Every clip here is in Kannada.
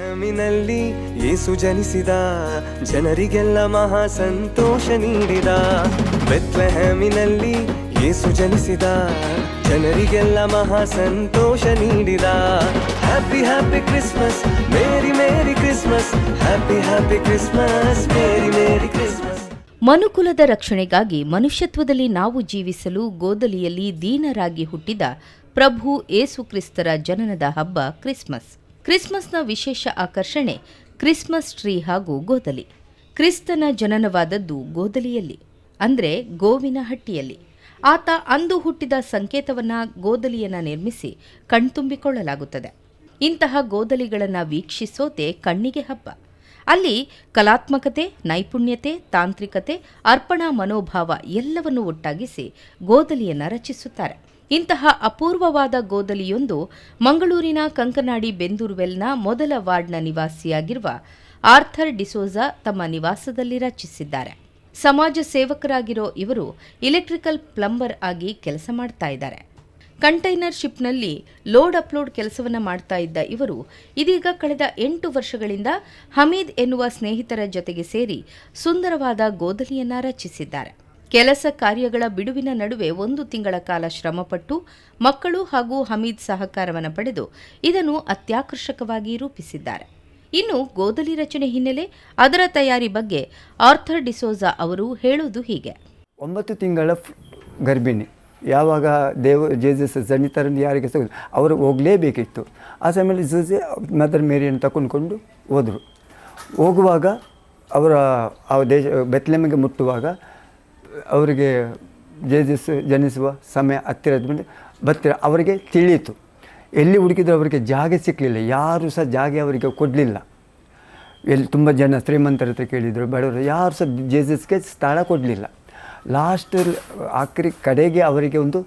ಬೆತ್ಲೆಹೇಮಿನಲ್ಲಿ ಯೇಸು ಜನಿಸಿದ, ಜನರಿಗೆಲ್ಲ ಮಹಾ ಸಂತೋಷ ನೀಡಿದ. ಬೆತ್ಲೆಹೇಮಿನಲ್ಲಿ ಏಸು ಜನಿಸಿದ, ಜನರಿಗೆಲ್ಲ ಮಹಾ ಸಂತೋಷ ನೀಡಿದ. Happy happy Christmas, merry merry Christmas, happy happy Christmas, merry merry Christmas. ಮನುಕುಲದ ರಕ್ಷಣೆಗಾಗಿ ಮನುಷ್ಯತ್ವದಲ್ಲಿ ನಾವು ಜೀವಿಸಲು ಗೋದಲಿಯಲ್ಲಿ ದೀನರಾಗಿ ಹುಟ್ಟಿದ ಪ್ರಭು ಏಸು ಕ್ರಿಸ್ತರ ಜನನದ ಹಬ್ಬ ಕ್ರಿಸ್ಮಸ್. ಕ್ರಿಸ್ಮಸ್ನ ವಿಶೇಷ ಆಕರ್ಷಣೆ ಕ್ರಿಸ್ಮಸ್ ಟ್ರೀ ಹಾಗೂ ಗೋದಲಿ. ಕ್ರಿಸ್ತನ ಜನನವಾದದ್ದು ಗೋದಲಿಯಲ್ಲಿ, ಅಂದರೆ ಗೋವಿನ ಹಟ್ಟಿಯಲ್ಲಿ. ಆತ ಅಂದು ಹುಟ್ಟಿದ ಸಂಕೇತವನ್ನು ಗೋದಲಿಯನ್ನ ನಿರ್ಮಿಸಿ ಕಣ್ತುಂಬಿಕೊಳ್ಳಲಾಗುತ್ತದೆ. ಇಂತಹ ಗೋದಲಿಗಳನ್ನು ವೀಕ್ಷಿಸೋದೇ ಕಣ್ಣಿಗೆ ಹಬ್ಬ. ಅಲ್ಲಿ ಕಲಾತ್ಮಕತೆ, ನೈಪುಣ್ಯತೆ, ತಾಂತ್ರಿಕತೆ, ಅರ್ಪಣಾ ಮನೋಭಾವ ಎಲ್ಲವನ್ನು ಒಟ್ಟಾಗಿಸಿ ಗೋದಲಿಯನ್ನು ರಚಿಸುತ್ತಾರೆ. ಇಂತಹ ಅಪೂರ್ವವಾದ ಗೋದಲಿಯೊಂದು ಮಂಗಳೂರಿನ ಕಂಕನಾಡಿ ಬೆಂದೂರ್ವೆಲ್ನ ಮೊದಲ ವಾರ್ಡ್ನ ನಿವಾಸಿಯಾಗಿರುವ ಆರ್ಥರ್ ಡಿಸೋಜಾ ತಮ್ಮ ನಿವಾಸದಲ್ಲಿ ರಚಿಸಿದ್ದಾರೆ. ಸಮಾಜ ಸೇವಕರಾಗಿರೋ ಇವರು ಇಲೆಕ್ಟ್ರಿಕಲ್ ಪ್ಲಂಬರ್ ಆಗಿ ಕೆಲಸ ಮಾಡ್ತಾ ಇದ್ದಾರೆ. ಕಂಟೈನರ್ ಶಿಪ್ನಲ್ಲಿ ಲೋಡ್ ಅಪ್ಲೋಡ್ ಕೆಲಸವನ್ನು ಮಾಡ್ತಾ ಇದ್ದ ಇವರು ಇದೀಗ ಕಳೆದ ಎಂಟು ವರ್ಷಗಳಿಂದ ಹಮೀದ್ ಎನ್ನುವ ಸ್ನೇಹಿತರ ಜೊತೆಗೆ ಸೇರಿ ಸುಂದರವಾದ ಗೋದಲಿಯನ್ನ ರಚಿಸಿದ್ದಾರೆ. ಕೆಲಸ ಕಾರ್ಯಗಳ ಬಿಡುವಿನ ನಡುವೆ ಒಂದು ತಿಂಗಳ ಕಾಲ ಶ್ರಮಪಟ್ಟು ಮಕ್ಕಳು ಹಾಗೂ ಹಮೀದ್ ಸಹಕಾರವನ್ನು ಪಡೆದು ಇದನ್ನು ಅತ್ಯಾಕರ್ಷಕವಾಗಿ ರೂಪಿಸಿದ್ದಾರೆ. ಇನ್ನು ಗೋದಲಿ ರಚನೆ ಹಿನ್ನೆಲೆ ಅದರ ತಯಾರಿ ಬಗ್ಗೆ ಆರ್ಥರ್ ಡಿಸೋಜಾ ಅವರು ಹೇಳುವುದು ಹೀಗೆ. ಒಂಬತ್ತು ತಿಂಗಳ ಗರ್ಭಿಣಿ. ಯಾವಾಗ ದೇವ ಜೇಸಸ್ ಜನಿತರನ್ನು ಯಾರಿಗೆ ಸಹ ಅವರು ಹೋಗಲೇಬೇಕಿತ್ತು. ಆ ಸಮಯದಲ್ಲಿ ಮದರ್ ಮೇರಿಯನ್ನು ತಗೊಂಡ್ಕೊಂಡು ಹೋದರು. ಹೋಗುವಾಗ ಅವರ ಆ ದೇಶ, ಬೆತ್ಲೆಮೆಗೆ ಮುಟ್ಟುವಾಗ ಅವರಿಗೆ ಜೇಜಸ್ ಜನಿಸುವ ಸಮಯ ಹತ್ತಿರದ ಮೇಲೆ ಬತ್ತಿರ ಅವರಿಗೆ ತಿಳಿಯಿತು. ಎಲ್ಲಿ ಹುಡುಕಿದ್ರು ಅವರಿಗೆ ಜಾಗ ಸಿಕ್ಕಲಿಲ್ಲ ಯಾರೂ ಸಹ ಜಾಗ ಅವರಿಗೆ ಕೊಡಲಿಲ್ಲ. ಎಲ್ಲಿ ತುಂಬ ಜನ ಶ್ರೀಮಂತರ ಹತ್ರ ಕೇಳಿದರು, ಬಡವರು, ಯಾರು ಸಹ ಜೇಜಸ್ಗೆ ಸ್ಥಳ ಕೊಡಲಿಲ್ಲ. ಲಾಸ್ಟ್ ಆಕ್ರಿ ಕಡೆಗೆ ಅವರಿಗೆ ಒಂದು,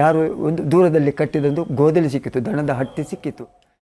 ಯಾರು ಒಂದು ದೂರದಲ್ಲಿ ಕಟ್ಟಿದೊಂದು ಗೋದಲಿ ಸಿಕ್ಕಿತು ದಣದ ಹಟ್ಟಿ ಸಿಕ್ಕಿತು